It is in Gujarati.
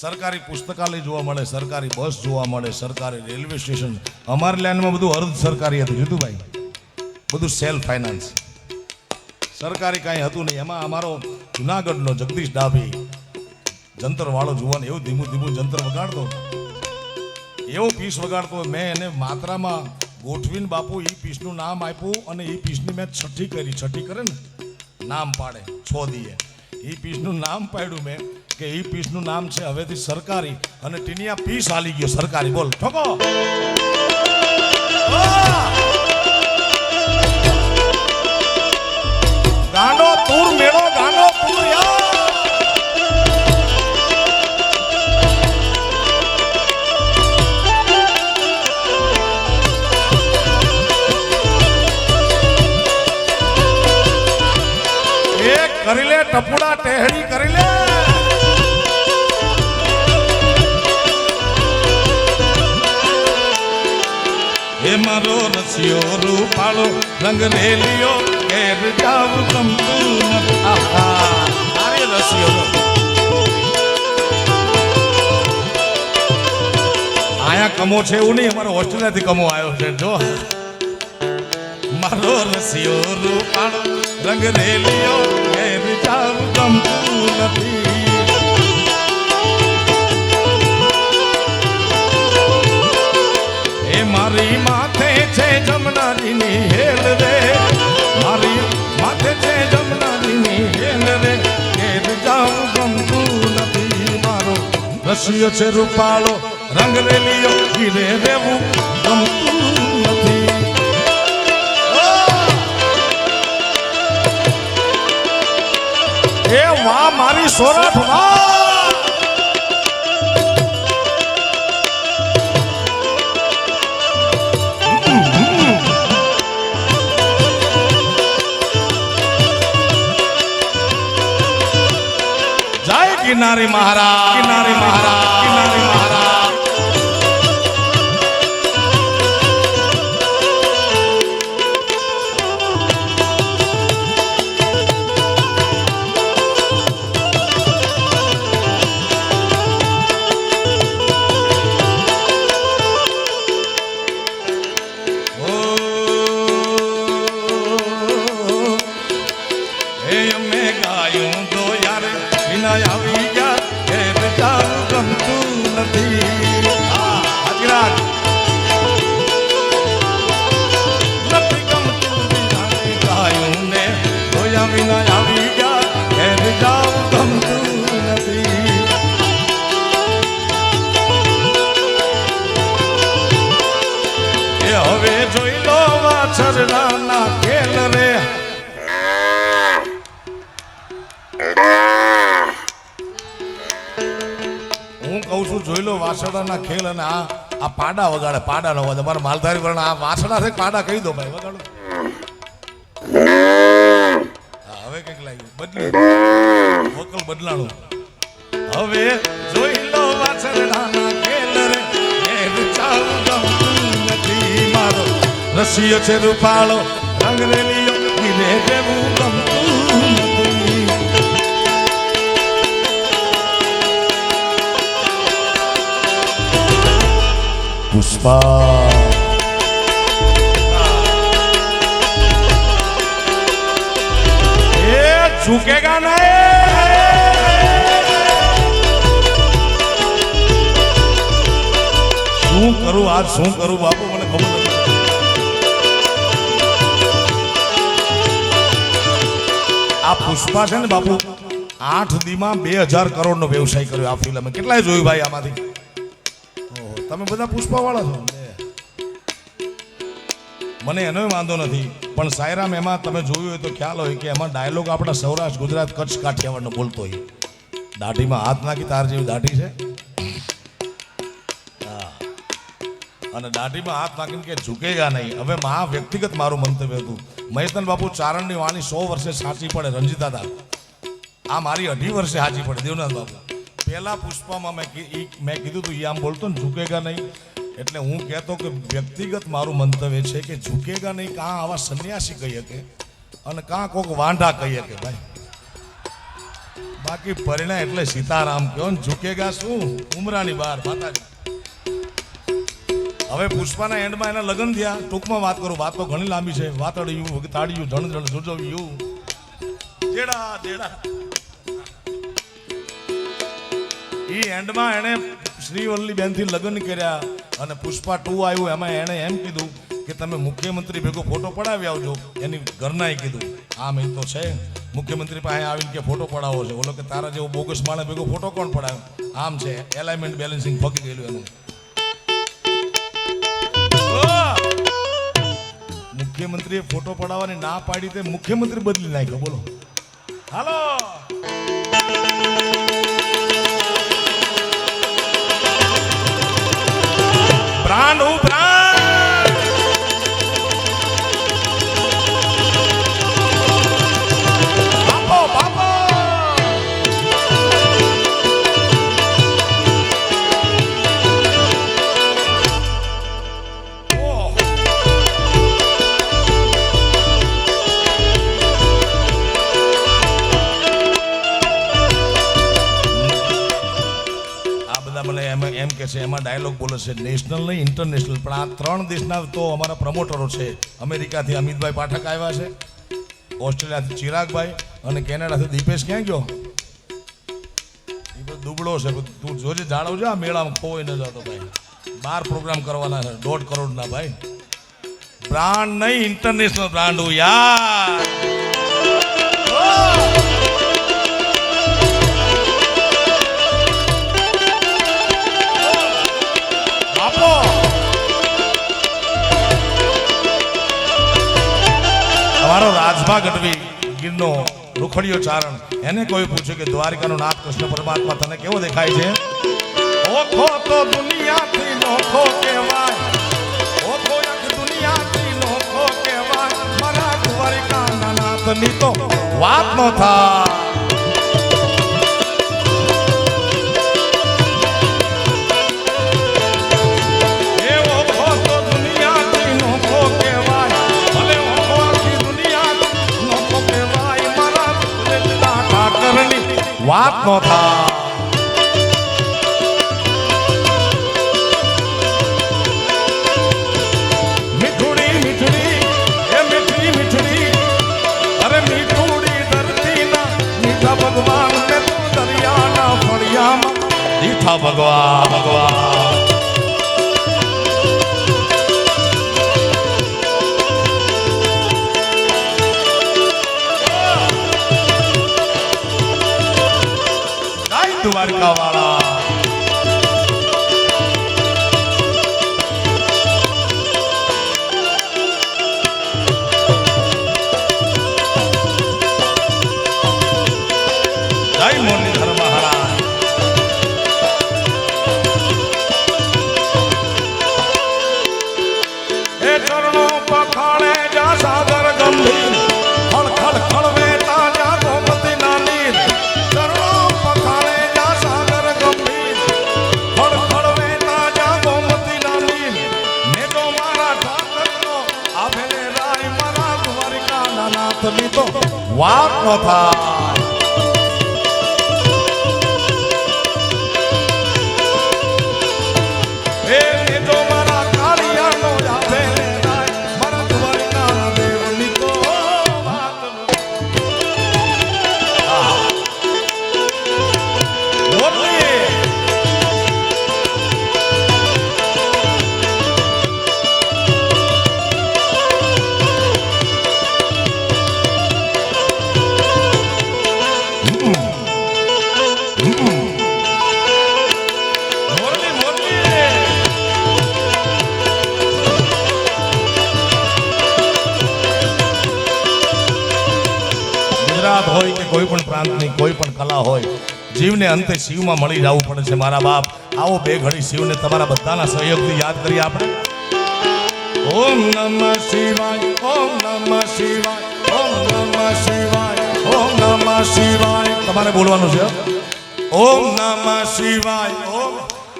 સરકારી પુસ્તકાલય જોવા મળે, સરકારી બસ જોવા મળે, સરકારી રેલવે સ્ટેશન. અમારી લાઈનમાં બધું અર્ધ સરકારી હતું. જીતુભાઈ બધું સેલ્ફ ફાઇનાન્સ સરકારી કાંઈ હતું નહીં. એમાં અમારો જુનાગઢનો જગદીશ ડાભી, જંતરવાળો જુવાન, એવું ધીમું ધીમું જંતર વગાડતો. એવો પીસ વગાડતો. મેં એને માત્રામાં ગોઠવીને બાપુ એ પીસનું નામ આપ્યું અને એ પીસની મેં છઠ્ઠી કરી. છઠ્ઠી કરે ને? નામ પાડે. છ દીએ એ પીસનું નામ પાડ્યું મેં. કે એ પીસનું નામ છે હવેથી સરકારી અને ટીનિયા પીસ હાલી ગયો સરકારી. બોલ, ઠોકો. ગાંડો તુર મેળો, ગાંડો તુર કરી લે, ટપુડા ટેહડી કરી લે. હે મારો રસિયો રૂપાળો, રંગ રેલિયો ઘેર જાવ ગમતું. અરે રસિયો આયા કમો છે એવું નહીં, અમારો ઓસ્ટ્રેલિયાથી કમો આવ્યો છે, જો. મારો રસિયો રૂપાળો, રંગ રેલિયો ઘેર જાવ ગમતું નથી. છે જમનાજીની હેલ રે. મારી માથે છે જમનાજીની હેલ રે. ઘેર જાઉં ગમતું નથી મારો. રસિયો છે રૂપાળો, રંગ રેલિયો ઘીરે રહેવું ગમતું મારી સોરઠ કિનારી મહારાજ કિનારી મહારાજ. હું કહું છું, જોઈ લો વાસણાના ખેલ અને આ આ પાડા વગાડે, પાડા નો વગાડે. મારા માલધારી પણ આ વાસણા છે, પાડા કહી દો ભાઈ, વગાડો. હવે કંઈક લાગ્યું. બદલી વકલ બદલાણો. હવે જોઈ લો વાસણાના ખેલ રે. ઘેર રસિયો છે રૂપાળો રંગરેલીઓ ધીરે દેવું ગમતું પુષ્પા. ઝુકેગા નહીં શું કરું આજ, શું કરું બાપુ, મને ખબર નથી. આ પુષ્પા છે ને બાપુ, આઠ દીમાં બે હજાર કરોડનો વ્યવસાય કર્યો આ ફિલ્મે કેટલાય જોયું ભાઈ આમાંથી? તમે બધા પુષ્પા વાળા છો મને એનો વાંધો નથી, પણ સાયરામ એમાં તમે જોયું હોય તો ખ્યાલ હોય કે એમાં ડાયલોગ આપણા સૌરાષ્ટ્ર ગુજરાત કચ્છ કાઠિયાવાડનો બોલતો હોય. દાઢીમાં હાથ નાખી તાર જેવી દાઢી છે. અને દાઢીમાં હાથ નાખીને કે ઝૂકેગા નહીં. હવે મા વ્યક્તિગત મારું મંતવ્ય હતું. મહેતન બાપુ ચારણની વાણી સો વર્ષે સાચી પડે રંજીતા હતા આ મારી અઢી વર્ષે સાચી પડે, દેવનાથ બાપુ. પહેલા પુષ્પામાં મેં મેં કીધું તું, ઈ આમ બોલતો ને ઝૂકેગા નહીં. એટલે હું કહેતો કે વ્યક્તિગત મારું મંતવ્ય છે કે ઝૂકેગા નહીં, કાં આવા સંન્યાસી કહી શકે? અને કાં કોક વાંઢા કહી શકે, ભાઈ? બાકી પરિણા એટલે સીતારામ કહો ને ઝુકેગા શું? ઉમરાની બહાર માતાજી. હવે પુષ્પાના એન્ડમાં એના લગ્ન થયા. ટૂંકમાં વાત કરું, વાત તો ઘણી લાંબી છે. વાતડ્યું, તાળિયું જણ જણ જોજવ્યું. જેડા જેડા. એ એન્ડમાં એણે શ્રીવલ્લી બેનથી લગ્ન કર્યા અને પુષ્પા ટુ આવ્યું. એમાં એણે એમ કીધું કે તમે મુખ્યમંત્રી ભેગો ફોટો પડાવી આવજો. એની ઘરનાએ કીધું. આમ એ તો છે. મુખ્યમંત્રી પાસે આવીને કે ફોટો પડાવો છે. ઓલો કે તારા જેવો બોગસ માણસ ભેગો ફોટો કોણ પડાવ્યો આમ છે. એલાઇનમેન્ટ બેલેન્સિંગ ફકી ગયેલું એનું. મુખ્યમંત્રીએ ફોટો પડાવવાની ના પાડી તે મુખ્યમંત્રી બદલી નાખ્યો. બોલો. હાલો. એમ છે, એમાં ડાયલોગ બોલે છે નેશનલ નહીં ઇન્ટરનેશનલ પણ આ ત્રણ દેશના તો અમારા પ્રમોટરો છે. અમેરિકાથી અમિતભાઈ પાઠક આવ્યા છે, ઓસ્ટ્રેલિયાથી ચિરાગભાઈ અને કેનેડાથી દીપેશ. ક્યાં ગયો? એ બધો દુબળો છે તું જોજે, જાળવજો, આ મેળામાં કોઈ ન જતો ભાઈ. બાર પ્રોગ્રામ કરવાના છે, દોઢ કરોડના ભાઈ. બ્રાન્ડ નહીં ઇન્ટરનેશનલ બ્રાન્ડ હું યાર! રાજભા ગઢવી, ગીરનો રૂખડિયો ચારણ. એને કોઈ પૂછ્યું કે, દ્વારિકાનો નાથ કૃષ્ણ પરમાત્મા તને કેવો દેખાય છે? ઓખો તો દુનિયાથી નોખો કહેવાય. ઓખો એક દુનિયાથી નોખો કહેવાય. મારા દ્વારિકાના નાથની તો વાત નો થાય. વાત નો થાય ભગવાન દરિયાના ફળિયામાં દીઠા ભગવાન ભગવાન જય દ્વારકા દ્વારિકાના નાથની તો વાત ન થાય કે કોઈ પણ પ્રાંતની કોઈ પણ કલા હોય જીવને અંતે શિવમાં મળી જવું પડે છે મારા બાપ. આવો બે ઘડી શિવને તમારા બધાના સહયોગથી યાદ કરીએ આપણે. ઓમ નમઃ શિવાય ઓમ નમઃ શિવાય ઓમ નમઃ શિવાય ઓમ નમઃ શિવાય. તમારે બોલવાનું છે? ઓમ નમઃ શિવાય